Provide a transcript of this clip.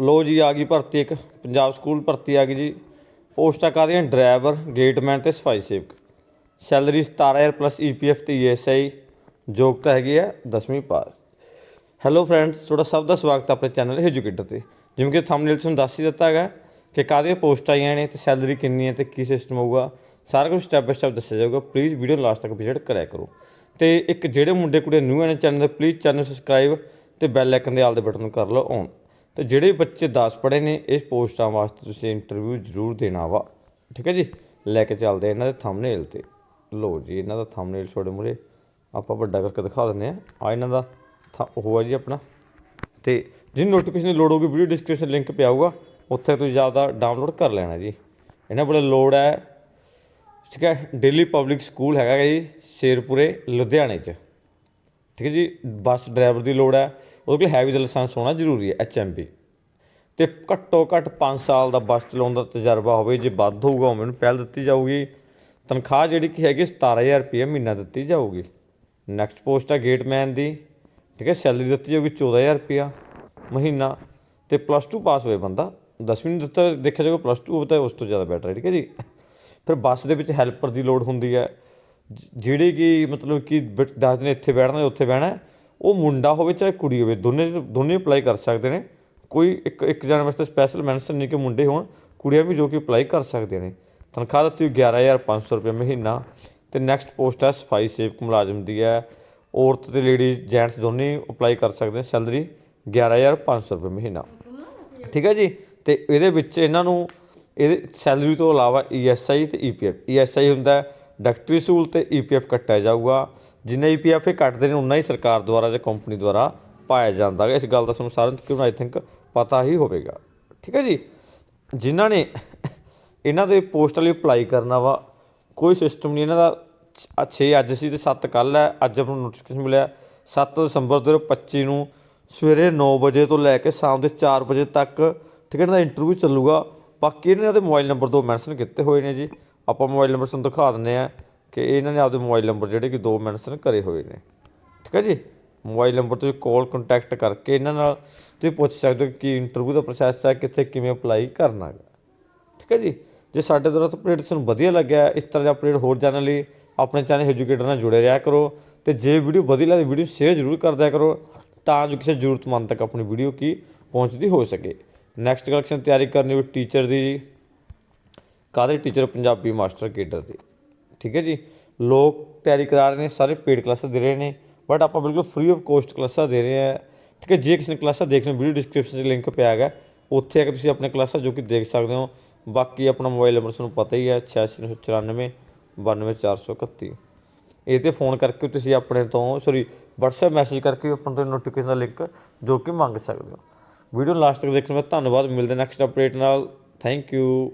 ਲੋ ਜੀ, ਆ ਗਈ ਭਰਤੀ ਇੱਕ, ਪੰਜਾਬ ਸਕੂਲ ਭਰਤੀ ਆ ਗਈ ਜੀ। ਪੋਸਟਾਂ ਕਾਹਦੀਆਂ ਡਰਾਈਵਰ, ਗੇਟਮੈਨ ਤੇ ਸਫ਼ਾਈ ਸੇਵਕ। ਸੈਲਰੀ 17000 ਪਲੱਸ ਈਪੀਐਫ ਤੇ ਈਐਸਆਈ ਯੋਗਤਾ ਹੈਗੀ ਹੈ 10ਵੀਂ ਪਾਸ। ਹੈਲੋ ਫਰੈਂਡਸ ਤੁਹਾਡਾ ਸਭ ਦਾ ਸਵਾਗਤ ਆਪਣੇ ਚੈਨਲ ਐਜੂਕੇਟਰ ਤੇ। ਜਿਵੇਂ ਕਿ ਥੰਬਨੇਲ ਤੁਹਾਨੂੰ ਦੱਸ ਹੀ ਦਿੱਤਾ ਹੈਗਾ ਕਿ ਕਾਹਦੀਆਂ ਪੋਸਟਾਂ ਆਈਆਂ ਨੇ ਤੇ ਸੈਲਰੀ ਕਿੰਨੀ ਹੈ ਤੇ ਕੀ ਸਿਸਟਮ ਹੋਊਗਾ। ਸਾਰਾ ਕੁਝ ਸਟੈਪ ਬਾਈ ਸਟੈਪ ਦੱਸਿਆ ਜਾਊਗਾ। ਪਲੀਜ਼ ਵੀਡੀਓ ਲਾਸਟ ਤੱਕ ਵਿਜ਼ਿਟ ਕਰਿਆ ਕਰੋ। ਤੇ ਇੱਕ ਜਿਹੜੇ ਮੁੰਡੇ ਕੁੜੇ ਨਿਊ ਨੇ ਚੈਨਲ ਤੇ ਪਲੀਜ਼ ਚੈਨਲ ਸਬਸਕ੍ਰਾਈਬ ਤੇ ਬੈਲ ਆਈਕਨ ਦੇ ਆਲ ਦੇ ਬਟਨ ਨੂੰ ਕਰ ਲਓ ਔਨ ਤੇ ਜਿਹੜੇ ਬੱਚੇ 10 ਪੜ੍ਹੇ ਨੇ, ਇਸ ਪੋਸਟਾਂ ਵਾਸਤੇ ਤੁਸੀਂ ਇੰਟਰਵਿਊ ਜ਼ਰੂਰ ਦੇਣਾ ਵਾ। ਠੀਕ ਹੈ ਜੀ? ਲੈ ਕੇ ਚੱਲਦੇ ਇਹਨਾਂ ਦੇ ਥੰਬਨੇਲ ਤੇ। ਲੋ ਜੀ, ਇਹਨਾਂ ਦਾ ਥੰਬਨੇਲ ਛੋੜੇ ਮੂਰੇ ਆਪਾਂ ਵੱਡਾ ਕਰਕੇ ਦਿਖਾ ਦਿੰਦੇ ਆ ਆ ਇਹਨਾਂ ਦਾ ਥ- ਉਹ ਆ ਜੀ ਆਪਣਾ। ਤੇ ਜਿਹਨੂੰ ਨੋਟੀਫਿਕੇਸ਼ਨ ਦੀ ਲੋੜ ਹੋਊਗੀ ਵੀਡੀਓ ਡਿਸਕ੍ਰਿਪਸ਼ਨ ਲਿੰਕ ਪਿਆ ਹੋਊਗਾ, ਉੱਥੇ ਤੁਸੀਂ ਜ਼ਿਆਦਾ ਡਾਊਨਲੋਡ ਕਰ ਲੈਣਾ ਜੀ। ਇਹਨਾਂ ਕੋਲ ਲੋੜ ਹੈ, ਠੀਕ ਹੈ? ਦਿੱਲੀ ਪਬਲਿਕ ਸਕੂਲ ਹੈਗਾ ਜੀ, ਸ਼ੇਰਪੁਰੇ, ਲੁਧਿਆਣੇ 'ਚ। ਠੀਕ ਹੈ ਜੀ, ਬੱਸ ਡਰਾਈਵਰ ਦੀ ਲੋੜ ਹੈ, ਉਹਦੇ ਕੋਲ ਹੈਵੀ ਦਾ ਲਾਇਸੈਂਸ ਹੋਣਾ ਜ਼ਰੂਰੀ ਹੈ ਐਚਐਮਪੀ ਤੇ ਘੱਟੋ ਘੱਟ 5 ਸਾਲ ਦਾ ਬੱਸ ਚਲਾਉਣ ਦਾ ਤਜਰਬਾ ਹੋਵੇ, ਜੇ ਵੱਧ ਹੋਊਗਾ, ਉਵੇਂ ਨੂੰ ਪਹਿਲ ਦਿੱਤੀ ਜਾਊਗੀ। ਤਨਖਾਹ ਜਿਹੜੀ ਕਿ ਹੈਗੀ 17000 ਰੁਪਏ ਮਹੀਨਾ ਦਿੱਤੀ ਜਾਊਗੀ। ਨੈਕਸਟ ਪੋਸਟ ਹੈ ਗੇਟਮੈਨ ਦੀ, ਠੀਕ ਹੈ ਸੈਲਰੀ ਦਿੱਤੀ ਜਾਊਗੀ 14000 ਰੁਪਿਆ ਮਹੀਨਾ। ਤੇ ਪਲੱਸ 2 ਪਾਸ ਹੋਏ ਬੰਦਾ 10ਵੀਂ ਨੂੰ ਦਿੱਤਾ, ਦੇਖਿਆ ਜਾਊਗਾ ਪਲੱਸ 2 ਹੋਵੇ ਤਾਂ ਉਸ ਤੋਂ ਜ਼ਿਆਦਾ ਬੈਟਰ ਹੈ, ਠੀਕ ਹੈ ਜੀ। ਫਿਰ ਬੱਸ ਦੇ ਵਿੱਚ ਹੈਲਪਰ ਦੀ ਲੋੜ ਹੁੰਦੀ ਹੈ ਜਿਹੜੇ ਕਿ ਮਤਲਬ ਕਿ ਬ- ਦਸ ਦਿਨ ਇੱਥੇ ਬੈਠਣਾ, ਉੱਥੇ ਬਹਿਣਾ, ਉਹ ਮੁੰਡਾ ਹੋਵੇ ਚਾਹੇ ਕੁੜੀ ਹੋਵੇ, ਦੋਨੇ ਦੋਨੇ ਅਪਲਾਈ ਕਰ ਸਕਦੇ ਨੇ। ਕੋਈ ਇੱਕ ਇੱਕ ਜਣ ਵਾਸਤੇ ਸਪੈਸ਼ਲ ਮੈਂਸ਼ਨ ਨਹੀਂ ਕਿ ਮੁੰਡੇ ਹੋਣ, ਕੁੜੀਆਂ ਵੀ ਜੋ ਕਿ ਅਪਲਾਈ ਕਰ ਸਕਦੇ ਨੇ। ਤਨਖਾਹ ਦਿੱਤੀ ਹੋਈ 11500 ਰੁਪਏ ਮਹੀਨਾ। ਤੇ ਨੈਕਸਟ ਪੋਸਟ ਹੈ ਸਫ਼ਾਈ ਸੇਵਕ ਮੁਲਾਜ਼ਮ ਦੀ ਹੈ। ਔਰਤ ਤੇ ਲੇਡੀਜ਼ ਜੈਂਟਸ ਦੋਨੇ ਅਪਲਾਈ ਕਰ ਸਕਦੇ ਨੇ ਸੈਲਰੀ 11500 ਰੁਪਏ ਮਹੀਨਾ। ਠੀਕ ਹੈ ਜੀ? ਤੇ ਇਹਦੇ ਵਿੱਚ ਇਹਨਾਂ ਨੂੰ, ਇਹਦੇ ਸੈਲਰੀ ਤੋਂ ਇਲਾਵਾ ਈਐਸਆਈ ਤੇ ਈਪੀਐਫ ਈਐਸਆਈ ਹੁੰਦਾ ਹੈ ਡਾਕਟਰੀ ਸਹੂਲਤ ਤੇ ਈਪੀਐਫ ਕੱਟਿਆ ਜਾਊਗਾ, ਜਿੰਨਾ ਈਪੀਐਫ ਇਹ ਕੱਟਦੇ ਨੇ, ਉਨਾ ਹੀ ਸਰਕਾਰ ਦੁਆਰਾ ਜਾਂ ਕੰਪਨੀ ਦੁਆਰਾ ਪਾਇਆ ਜਾਂਦਾ ਹੈ ਇਸ ਗੱਲ ਦਾ ਤੁਹਾਨੂੰ ਸਾਰਿਆਂ ਨੂੰ ਆਈ ਥਿੰਕ ਪਤਾ ਹੀ ਹੋਵੇਗਾ। ਠੀਕ ਹੈ ਜੀ? ਜਿਨ੍ਹਾਂ ਨੇ ਇਹਨਾਂ ਦੇ ਪੋਸਟ ਲਈ ਅਪਲਾਈ ਕਰਨਾ ਵਾ, ਕੋਈ ਸਿਸਟਮ ਨਹੀਂ, ਇਹਨਾਂ ਦਾ 6 ਅੱਜ ਸੀ ਤੇ 7 ਕੱਲ ਹੈ, ਅੱਜ ਆਪਾਂ ਨੂੰ ਨੋਟੀਫਿਕੇਸ਼ਨ ਮਿਲਿਆ 7 ਦਸੰਬਰ 2025 ਨੂੰ ਸਵੇਰੇ 9 ਵਜੇ ਤੋਂ ਲੈ ਕੇ ਸ਼ਾਮ ਦੇ 4 ਵਜੇ ਤੱਕ, ਠੀਕ ਹੈ, ਇਹਨਾਂ ਦਾ ਇੰਟਰਵਿਊ ਚੱਲੂਗਾ। ਬਾਕੀ ਇਹਨਾਂ ਦੇ ਮੋਬਾਈਲ ਨੰਬਰ ਦੋ ਮੈਂਸ਼ਨ ਕੀਤੇ ਹੋਏ ਨੇ ਜੀ। ਆਪਾਂ ਮੋਬਾਈਲ ਨੰਬਰ ਤੁਹਾਨੂੰ ਦਿਖਾ ਦਿੰਦੇ ਆ ਕਿ ਇਹਨਾਂ ਨੇ ਆਪਦੇ ਮੋਬਾਈਲ ਨੰਬਰ ਜਿਹੜੇ ਕਿ ਦੋ ਮੈਂਸ਼ਨ ਕਰੇ ਹੋਏ ਨੇ। ਠੀਕ ਹੈ ਜੀ? ਮੋਬਾਈਲ ਨੰਬਰ 'ਤੇ ਕਾਲ ਕੰਟੈਕਟ ਕਰਕੇ ਇਹਨਾਂ ਨਾਲ ਤੁਸੀਂ ਪੁੱਛ ਸਕਦੇ ਹੋ ਕਿ ਇੰਟਰਵਿਊ ਦਾ ਪ੍ਰੋਸੈਸ ਹੈ, ਕਿੱਥੇ ਕਿਵੇਂ ਅਪਲਾਈ ਕਰਨਾ ਹੈ ਠੀਕ ਹੈ ਜੀ? ਜੇ ਸਾਡੇ ਦੁਆਰਾ ਅਪਡੇਟ ਤੁਹਾਨੂੰ ਵਧੀਆ ਲੱਗਿਆ, ਇਸ ਤਰ੍ਹਾਂ ਦੇ ਅਪਡੇਟ ਹੋਰ ਜਾਣਨ ਲਈ ਆਪਣੇ ਚੈਨਲ ਐਜੂਕੇਟਰ ਨਾਲ ਜੁੜੇ ਰਿਹਾ ਕਰੋ ਤੇ ਜੇ ਵੀਡੀਓ ਵਧੀਆ ਲੱਗਦੀ ਵੀਡੀਓ ਸ਼ੇਅਰ ਜ਼ਰੂਰ ਕਰ ਦਿਆ ਕਰੋ ਤਾਂ ਜੋ ਕਿਸੇ ਜ਼ਰੂਰਤਮੰਦ ਤੱਕ ਆਪਣੀ ਵੀਡੀਓ ਕੀ ਪਹੁੰਚਦੀ ਹੋ ਸਕੇ। ਨੈਕਸਟ ਕਲੈਕਸ਼ਨ ਤਿਆਰੀ ਕਰਨੀ ਹੋਵੇ ਟੀਚਰ ਦੀ। ਜੀ ਕਾਹਦੇ ਟੀਚਰ ਪੰਜਾਬੀ ਮਾਸਟਰ, ਕੇਡਰ ਦੇ। ਠੀਕ ਹੈ ਜੀ? ਲੋਕ ਤਿਆਰੀ ਕਰਾ ਰਹੇ ਨੇ, ਸਾਰੇ ਪੇਡ ਕਲਾਸਾਂ ਦੇ ਰਹੇ ਨੇ ਬਟ ਆਪਾਂ ਬਿਲਕੁਲ ਫ੍ਰੀ ਆਫ ਕੋਸਟ ਕਲਾਸਾਂ ਦੇ ਰਹੇ ਹਾਂ। ਠੀਕ ਹੈ, ਜੇ ਕਿਸੇ ਨੇ ਕਲਾਸਾਂ ਦੇਖਣੀ ਵੀਡੀਓ ਡਿਸਕ੍ਰਿਪਸ਼ਨ 'ਚ ਲਿੰਕ ਪਿਆ ਹੈਗਾ, ਉੱਥੇ ਆ ਕੇ ਤੁਸੀਂ ਆਪਣੇ ਕਲਾਸਾਂ ਜੋ ਕਿ ਦੇਖ ਸਕਦੇ ਹੋ, ਬਾਕੀ ਆਪਣਾ ਮੋਬਾਈਲ ਨੰਬਰ ਤੁਹਾਨੂੰ ਪਤਾ ਹੀ ਹੈ 8694 92431 ਇਹ ਤੇ ਫੋਨ ਕਰਕੇ ਤੁਸੀਂ ਆਪਣੇ ਤੋਂ ਸੌਰੀ WhatsApp ਮੈਸੇਜ ਕਰਕੇ ਆਪਣੇ ਤੋਂ ਨੋਟੀਫਿਕੇਸ਼ਨ ਦਾ ਲਿੰਕ ਜੋ ਕਿ ਮੰਗ ਸਕਦੇ ਹੋ। ਵੀਡੀਓ ਲਾਸਟ ਤੱਕ ਦੇਖਣ ਦਾ ਧੰਨਵਾਦ, ਮਿਲਦੇ ਨੈਕਸਟ ਅਪਡੇਟ ਨਾਲ। Thank you